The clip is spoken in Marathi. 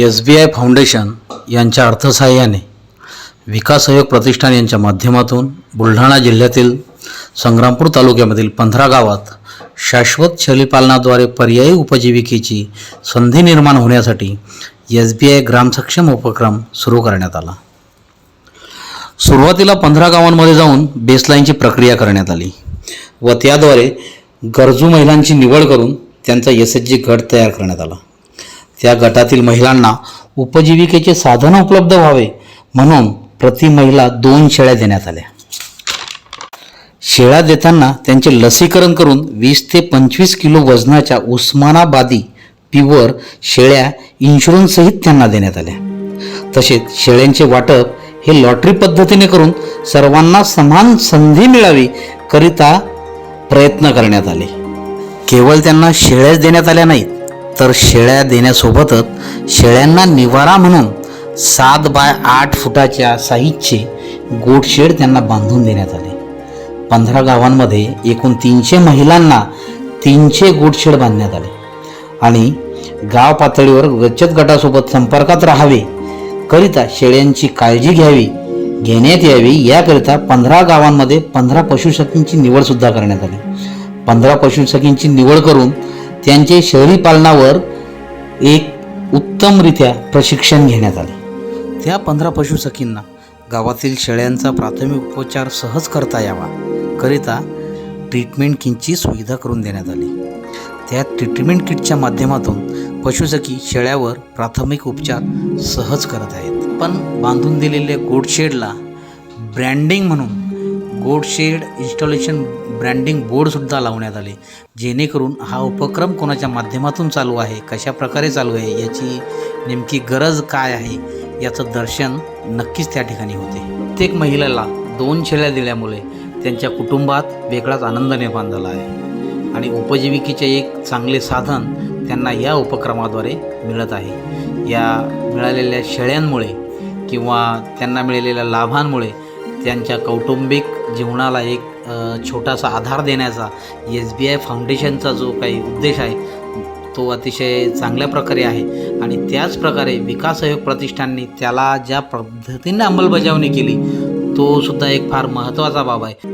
एस बी आय फाउंडेशन यांच्या अर्थसहाय्याने विकास सहयोग प्रतिष्ठान यांच्या माध्यमातून बुलढाणा जिल्ह्यातील संग्रामपूर तालुक्यामधील पंधरा गावात शाश्वत शेळीपालनाद्वारे पर्यायी उपजीविकेची संधी निर्माण होण्यासाठी एस बी आय ग्रामसक्षम उपक्रम सुरू करण्यात आला. सुरुवातीला पंधरा गावांमध्ये जाऊन बेसलाईनची प्रक्रिया करण्यात आली व त्याद्वारे गरजू महिलांची निवड करून त्यांचा एस एच जी गट तयार करण्यात आला. त्या गटातील महिलांना उपजीविकेचे साधन उपलब्ध व्हावे म्हणून प्रति महिला दोन शेळ्या देण्यात आल्या. शेळ्या देताना त्यांचे लसीकरण करून वीस ते पंचवीस किलो वजनाच्या उस्मानाबादी पिवर शेळ्या इन्शुरन्ससहित त्यांना देण्यात आल्या. तसेच शेळ्यांचे वाटप हे लॉटरी पद्धतीने करून सर्वांना समान संधी मिळावी करिता प्रयत्न करण्यात आले. केवळ त्यांना शेळ्याच देण्यात आल्या नाहीत तर शेळ्या देण्यासोबतच शेळ्यांना निवारा म्हणून सात बाय आठ फुटाच्या साईजचे गोटशेड त्यांना बांधून देण्यात आले. पंधरा गावांमध्ये एकूण तीनशे महिलांना तीनशे गोटशेड बांधण्यात आले. आणि गाव पातळीवर बचत गटासोबत संपर्कात राहावे करिता शेळ्यांची काळजी घ्यावी घेण्यात यावी याकरिता पंधरा गावांमध्ये पंधरा पशुसखींची निवडसुद्धा करण्यात आली. पंधरा पशुसखींची निवड करून त्यांचे शहरी पालनावर एक उत्तमरित्या प्रशिक्षण घेण्यात आले. त्या पंधरा पशुसखींना गावातील शेळ्यांचा प्राथमिक उपचार सहज करता यावा करिता ट्रीटमेंट किटची सुविधा करून देण्यात आली. त्या ट्रीटमेंट किटच्या माध्यमातून पशुसखी शेळ्यावर प्राथमिक उपचार सहज करत आहेत. पण बांधून दिलेल्या गोडशेडला ब्रँडिंग म्हणून गोडशेड इन्स्टॉलेशन ब्रँडिंग बोर्डसुद्धा लावण्यात आले. जेणेकरून हा उपक्रम कोणाच्या माध्यमातून चालू आहे कशा प्रकारे चालू आहे याची नेमकी गरज काय आहे याचं दर्शन नक्कीच त्या ठिकाणी होते. प्रत्येक महिलेला दोन शेळ्या दिल्यामुळे त्यांच्या कुटुंबात वेगळाच आनंद निर्माण झाला आहे. आणि उपजीविकेचे एक चांगले साधन त्यांना या उपक्रमाद्वारे मिळत आहे. या मिळालेल्या शेळ्यांमुळे किंवा त्यांना मिळालेल्या लाभांमुळे त्यांच्या कौटुंबिक जीवनाला एक छोटासा आधार देण्याचा एस बी आय फाउंडेशनचा जो काही उद्देश आहे तो अतिशय चांगल्या प्रकारे आहे. आणि त्याच प्रकारे विकास सहयोग प्रतिष्ठानने त्याला ज्या पद्धतीने अंमलबजावणी केली तो सुद्धा एक फार महत्त्वाचा बाब आहे.